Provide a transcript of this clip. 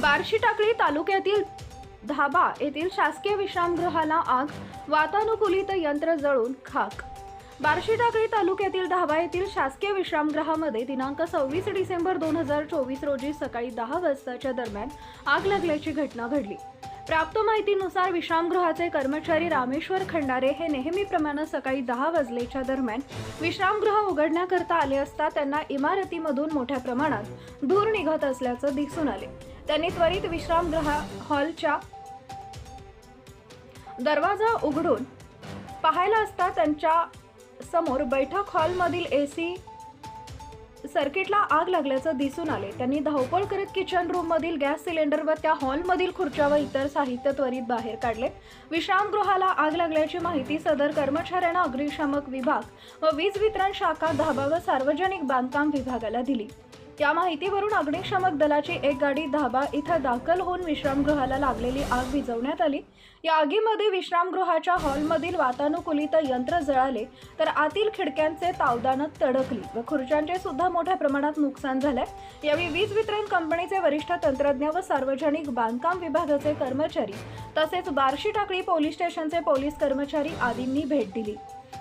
बार्शी टाकळी तालुक्यातील धाबा येथील शासकीय विश्रामगृहाला आग वातानुकूलित यंत्र जळून खाक. बार्शी टाकळी तालुक्यातील धाबा येथील शासकीय विश्रामगृहामध्ये दिनांक सव्वीस डिसेंबर दोन हजार चोवीस रोजी सकाळी दहा वाजताच्या दरम्यान आग लागल्याची घटना घडली. प्राप्त माहितीनुसार विश्रामगृहाचे कर्मचारी रामेश्वर खंडारे हे नेहमीप्रमाणे सकाळी दहा वाजलेच्या दरम्यान विश्रामगृह उघडण्याकरता आले असता त्यांना इमारतीमधून मोठ्या प्रमाणात धूर निघत असल्याचं दिसून आले. त्यांनी त्वरित विश्रामगृह हॉलच्या दरवाजा उघडून पाहायला असता त्यांच्यासमोर बैठक हॉलमधील ए सी सर्किटला आग लागल्याचं दिसून आले. त्यांनी धावपळ करत किचन रूममधील गॅस सिलेंडर व त्या हॉलमधील खुर्च्या व इतर साहित्य त्वरित बाहेर काढले. विश्रामगृहाला आग लागल्याची माहिती सदर कर्मचाऱ्यांना अग्निशामक विभाग व वीज वितरण शाखा धाबा व सार्वजनिक बांधकाम विभागाला दिली. या माहितीवरून अग्निशामक दलाची एक गाडी धाबा इथं दाखल होऊन विश्रामगृहाला लागलेली आग विझवण्यात आली. या आगीमध्ये विश्रामगृहाच्या हॉलमधील वातानुकूलित यंत्र जळाले तर आतील खिडक्यांचे तावदानं तडकली व खुर्च्यांचे सुद्धा मोठ्या प्रमाणात नुकसान झाले यावेळी वीज वितरण कंपनीचे वरिष्ठ तंत्रज्ञ व सार्वजनिक बांधकाम विभागाचे कर्मचारी तसेच बार्शी टाकळी पोलीस स्टेशनचे पोलीस कर्मचारी आदींनी भेट दिली.